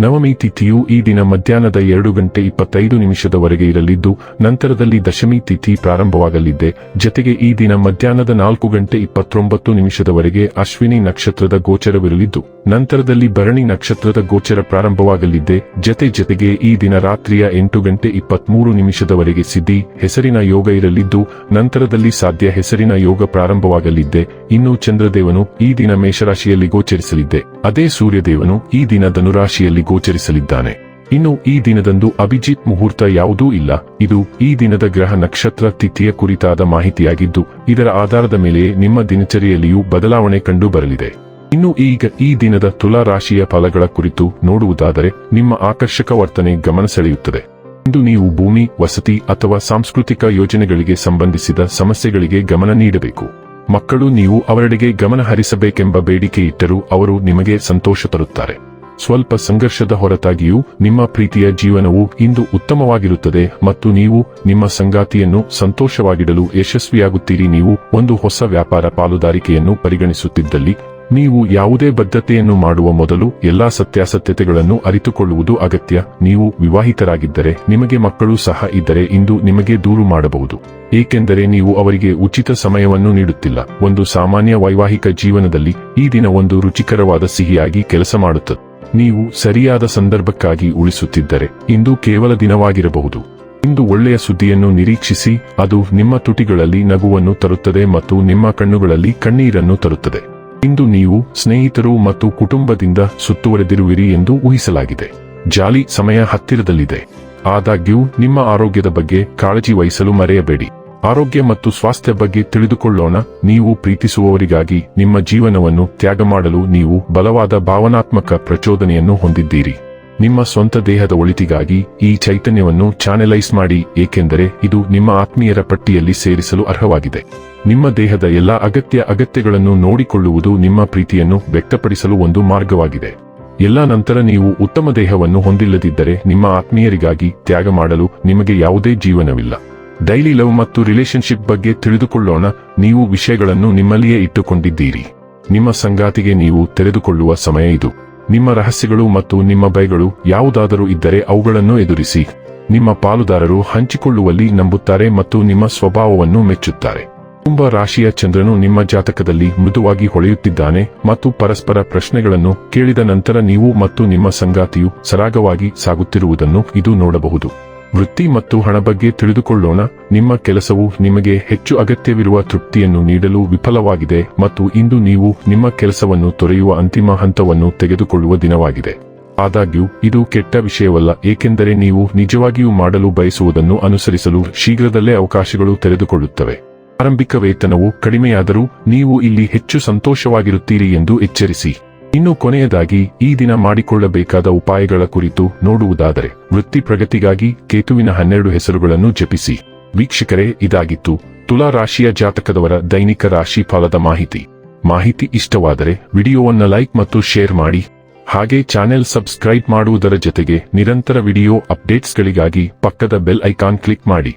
ನವಮಿ ತಿಥಿಯು ಈ ದಿನ ಮಧ್ಯಾಹ್ನದ ಎರಡು ಗಂಟೆ ಇಪ್ಪತ್ತೈದು ನಿಮಿಷದವರೆಗೆ ಇರಲಿದ್ದು, ನಂತರದಲ್ಲಿ ದಶಮಿ ತಿಥಿ ಪ್ರಾರಂಭವಾಗಲಿದೆ. ಜತೆಗೆ ಈ ದಿನ ಮಧ್ಯಾಹ್ನದ ನಾಲ್ಕು ಗಂಟೆ ಇಪ್ಪತ್ತೊಂಬತ್ತು ನಿಮಿಷದವರೆಗೆ ಅಶ್ವಿನಿ ನಕ್ಷತ್ರದ ಗೋಚರವಿರಲಿದ್ದು, ನಂತರದಲ್ಲಿ ಭರಣಿ ನಕ್ಷತ್ರದ ಗೋಚರ ಪ್ರಾರಂಭವಾಗಲಿದೆ. ಜತೆ ಜತೆಗೆ ಈ ದಿನ ರಾತ್ರಿಯ ಎಂಟು ಗಂಟೆ ಇಪ್ಪತ್ಮೂರು ನಿಮಿಷದವರೆಗೆ ಸಿದ್ಧಿ, ಹೆಸರಿನ ಯೋಗ ಇರಲಿದ್ದು, ನಂತರದಲ್ಲಿ ಸಾಧ್ಯ ಹೆಸರಿನ ಯೋಗ ಪ್ರಾರಂಭವಾಗಲಿದೆ. ಇನ್ನು ಚಂದ್ರದೇವನು ಈ ದಿನ ಮೇಷರಾಶಿಯಲ್ಲಿ ಗೋಚರಿಸಲಿದ್ದೆ ಅದೇ ಸೂರ್ಯದೇವನು ಈ ದಿನ ಧನುರಾಶಿಯಲ್ಲಿ ಗೋಚರಿಸಲಿದ್ದಾನೆ. ಇನ್ನು ಈ ದಿನದಂದು ಅಭಿಜಿತ್ ಮುಹೂರ್ತ ಯಾವುದೂ ಇಲ್ಲ. ಇದು ಈ ದಿನದ ಗ್ರಹ ನಕ್ಷತ್ರ ತಿಥಿಯ ಕುರಿತಾದ ಮಾಹಿತಿಯಾಗಿದ್ದು, ಇದರ ಆಧಾರದ ಮೇಲೆ ನಿಮ್ಮ ದಿನಚರಿಯಲ್ಲಿಯೂ ಬದಲಾವಣೆ ಕಂಡು ಬರಲಿದೆ. ಇನ್ನು ಈಗ ಈ ದಿನದ ತುಲಾ ರಾಶಿಯ ಫಲಗಳ ಕುರಿತು ನೋಡುವುದಾದರೆ, ನಿಮ್ಮ ಆಕರ್ಷಕ ವರ್ತನೆ ಗಮನ ಸೆಳೆಯುತ್ತದೆ. ಇಂದು ನೀವು ಭೂಮಿ, ವಸತಿ ಅಥವಾ ಸಾಂಸ್ಕೃತಿಕ ಯೋಜನೆಗಳಿಗೆ ಸಂಬಂಧಿಸಿದ ಸಮಸ್ಯೆಗಳಿಗೆ ಗಮನ ನೀಡಬೇಕು. ಮಕ್ಕಳು ನೀವು ಅವರೆಡೆಗೆ ಗಮನ ಹರಿಸಬೇಕೆಂಬ ಬೇಡಿಕೆ ಇಟ್ಟರೂ ಅವರು ನಿಮಗೆ ಸಂತೋಷ ತರುತ್ತಾರೆ. ಸ್ವಲ್ಪ ಸಂಘರ್ಷದ ಹೊರತಾಗಿಯೂ ನಿಮ್ಮ ಪ್ರೀತಿಯ ಜೀವನವು ಇಂದು ಉತ್ತಮವಾಗಿರುತ್ತದೆ ಮತ್ತು ನೀವು ನಿಮ್ಮ ಸಂಗಾತಿಯನ್ನು ಸಂತೋಷವಾಗಿಡಲು ಯಶಸ್ವಿಯಾಗುತ್ತೀರಿ. ನೀವು ಒಂದು ಹೊಸ ವ್ಯಾಪಾರ ಪಾಲುದಾರಿಕೆಯನ್ನು ಪರಿಗಣಿಸುತ್ತಿದ್ದಲ್ಲಿ ನೀವು ಯಾವುದೇ ಬದ್ಧತೆಯನ್ನು ಮಾಡುವ ಮೊದಲು ಎಲ್ಲಾ ಸತ್ಯಾಸತ್ಯತೆಗಳನ್ನು ಅರಿತುಕೊಳ್ಳುವುದು ಅಗತ್ಯ. ನೀವು ವಿವಾಹಿತರಾಗಿದ್ದರೆ ನಿಮಗೆ ಮಕ್ಕಳು ಸಹ ಇದ್ದರೆ ಇಂದು ನಿಮಗೆ ದೂರು ಮಾಡಬಹುದು. ಏಕೆಂದರೆ ನೀವು ಅವರಿಗೆ ಉಚಿತ ಸಮಯವನ್ನು ನೀಡುತ್ತಿಲ್ಲ. ಒಂದು ಸಾಮಾನ್ಯ ವೈವಾಹಿಕ ಜೀವನದಲ್ಲಿ ಈ ದಿನ ಒಂದು ರುಚಿಕರವಾದ ಸಿಹಿಯಾಗಿ ಕೆಲಸ ಮಾಡುತ್ತದೆ ನೀವು ಸರಿಯಾದ ಸಂದರ್ಭಕ್ಕಾಗಿ ಉಳಿಸುತ್ತಿದ್ದರೆ ಇಂದು ಕೇವಲ ದಿನವಾಗಿರಬಹುದು. ಇಂದು ಒಳ್ಳೆಯ ಸುದ್ದಿಯನ್ನು ನಿರೀಕ್ಷಿಸಿ, ಅದು ನಿಮ್ಮ ತುಟಿಗಳಲ್ಲಿ ನಗುವನ್ನು ತರುತ್ತದೆ ಮತ್ತು ನಿಮ್ಮ ಕಣ್ಣುಗಳಲ್ಲಿ ಕಣ್ಣೀರನ್ನು ತರುತ್ತದೆ. ಇಂದು ನೀವು ಸ್ನೇಹಿತರು ಮತ್ತು ಕುಟುಂಬದಿಂದ ಸುತ್ತುವರೆದಿರುವಿರಿ ಎಂದು ಊಹಿಸಲಾಗಿದೆ. ಜಾಲಿ ಸಮಯ ಹತ್ತಿರದಲ್ಲಿದೆ. ಆದಾಗ್ಯೂ, ನಿಮ್ಮ ಆರೋಗ್ಯದ ಬಗ್ಗೆ ಕಾಳಜಿ ವಹಿಸಲು ಮರೆಯಬೇಡಿ. ಆರೋಗ್ಯ ಮತ್ತು ಸ್ವಾಸ್ಥ್ಯ ಬಗ್ಗೆ ತಿಳಿದುಕೊಳ್ಳೋಣ. ನೀವು ಪ್ರೀತಿಸುವವರಿಗಾಗಿ ನಿಮ್ಮ ಜೀವನವನ್ನು ತ್ಯಾಗ ಮಾಡಲು ನೀವು ಬಲವಾದ ಭಾವನಾತ್ಮಕ ಪ್ರಚೋದನೆಯನ್ನು ಹೊಂದಿದ್ದೀರಿ. ನಿಮ್ಮ ಸ್ವಂತ ದೇಹದ ಒಳಿತಿಗಾಗಿ ಈ ಚೈತನ್ಯವನ್ನು ಚಾನೆಲೈಸ್ ಮಾಡಿ, ಏಕೆಂದರೆ ಇದು ನಿಮ್ಮ ಆತ್ಮೀಯರ ಪಟ್ಟಿಯಲ್ಲಿ ಸೇರಿಸಲು ಅರ್ಹವಾಗಿದೆ. ನಿಮ್ಮ ದೇಹದ ಎಲ್ಲಾ ಅಗತ್ಯ ಅಗತ್ಯಗಳನ್ನು ನೋಡಿಕೊಳ್ಳುವುದು ನಿಮ್ಮ ಪ್ರೀತಿಯನ್ನು ವ್ಯಕ್ತಪಡಿಸಲು ಒಂದು ಮಾರ್ಗವಾಗಿದೆ. ಎಲ್ಲ ನಂತರ ನೀವು ಉತ್ತಮ ದೇಹವನ್ನು ಹೊಂದಿಲ್ಲದಿದ್ದರೆ ನಿಮ್ಮ ಆತ್ಮೀಯರಿಗಾಗಿ ತ್ಯಾಗ ಮಾಡಲು ನಿಮಗೆ ಯಾವುದೇ ಜೀವನವಿಲ್ಲ. ಡೈಲಿ ಲವ್ ಮತ್ತು ರಿಲೇಶನ್ಶಿಪ್ ಬಗ್ಗೆ ತಿಳಿದುಕೊಳ್ಳೋಣ. ನೀವು ವಿಷಯಗಳನ್ನು ನಿಮ್ಮಲ್ಲಿಯೇ ಇಟ್ಟುಕೊಂಡಿದ್ದೀರಿ. ನಿಮ್ಮ ಸಂಗಾತಿಗೆ ನೀವು ತೆರೆದುಕೊಳ್ಳುವ ಸಮಯ ಇದು. ನಿಮ್ಮ ರಹಸ್ಯಗಳು ಮತ್ತು ನಿಮ್ಮ ಭಯಗಳು ಯಾವುದಾದರೂ ಇದ್ದರೆ ಅವುಗಳನ್ನು ಎದುರಿಸಿ. ನಿಮ್ಮ ಪಾಲುದಾರರು ಹಂಚಿಕೊಳ್ಳುವಲ್ಲಿ ನಂಬುತ್ತಾರೆ ಮತ್ತು ನಿಮ್ಮ ಸ್ವಭಾವವನ್ನು ಮೆಚ್ಚುತ್ತಾರೆ. ಕುಂಭ ರಾಶಿಯ ಚಂದ್ರನು ನಿಮ್ಮ ಜಾತಕದಲ್ಲಿ ಮೃದುವಾಗಿ ಹೊಳೆಯುತ್ತಿದ್ದಾನೆ ಮತ್ತು ಪರಸ್ಪರ ಪ್ರಶ್ನೆಗಳನ್ನು ಕೇಳಿದ ನಂತರ ನೀವು ಮತ್ತು ನಿಮ್ಮ ಸಂಗಾತಿಯು ಸರಾಗವಾಗಿ ಸಾಗುತ್ತಿರುವುದನ್ನು ಇದು ನೋಡಬಹುದು. ವೃತ್ತಿ ಮತ್ತು ಹಣ ಬಗ್ಗೆ ತಿಳಿದುಕೊಳ್ಳೋಣ. ನಿಮ್ಮ ಕೆಲಸವು ನಿಮಗೆ ಹೆಚ್ಚು ಅಗತ್ಯವಿರುವ ತೃಪ್ತಿಯನ್ನು ನೀಡಲು ವಿಫಲವಾಗಿದೆ ಮತ್ತು ಇಂದು ನೀವು ನಿಮ್ಮ ಕೆಲಸವನ್ನು ತೊರೆಯುವ ಅಂತಿಮ ಹಂತವನ್ನು ತೆಗೆದುಕೊಳ್ಳುವ ದಿನವಾಗಿದೆ. ಆದಾಗ್ಯೂ, ಇದು ಕೆಟ್ಟ ವಿಷಯವಲ್ಲ, ಏಕೆಂದರೆ ನೀವು ನಿಜವಾಗಿಯೂ ಮಾಡಲು ಬಯಸುವುದನ್ನು ಅನುಸರಿಸಲು ಶೀಘ್ರದಲ್ಲೇ ಅವಕಾಶಗಳು ತೆರೆದುಕೊಳ್ಳುತ್ತವೆ. ಆರಂಭಿಕ ವೇತನವು ಕಡಿಮೆಯಾದರೂ, ನೀವು ಇಲ್ಲಿ ಹೆಚ್ಚು ಸಂತೋಷವಾಗಿರುತ್ತೀರಿ ಎಂದು ಎಚ್ಚರಿಸಿ. ಇನ್ನು ಕೊನೆಯದಾಗಿ ಈ ದಿನ ಮಾಡಿಕೊಳ್ಳಬೇಕಾದ ಉಪಾಯಗಳ ಕುರಿತು ನೋಡುವುದಾದರೆ ವೃತ್ತಿ ಪ್ರಗತಿಗಾಗಿ ಕೇತುವಿನ ಹನ್ನೆರಡು ಹೆಸರುಗಳನ್ನು ಜಪಿಸಿ. ವೀಕ್ಷಕರೇ, ಇದಾಗಿತ್ತು ತುಲಾ ರಾಶಿಯ ಜಾತಕದವರ ದೈನಿಕ ರಾಶಿ ಫಲದ ಮಾಹಿತಿ. ಮಾಹಿತಿ ಇಷ್ಟವಾದರೆ ವಿಡಿಯೋವನ್ನ ಲೈಕ್ ಮತ್ತು ಶೇರ್ ಮಾಡಿ. ಹಾಗೆ ಚಾನೆಲ್ ಸಬ್ಸ್ಕ್ರೈಬ್ ಮಾಡುವುದರ ಜೊತೆಗೆ ನಿರಂತರ ವಿಡಿಯೋ ಅಪ್ಡೇಟ್ಸ್ಗಳಿಗಾಗಿ ಪಕ್ಕದ ಬೆಲ್ ಐಕಾನ್ ಕ್ಲಿಕ್ ಮಾಡಿ.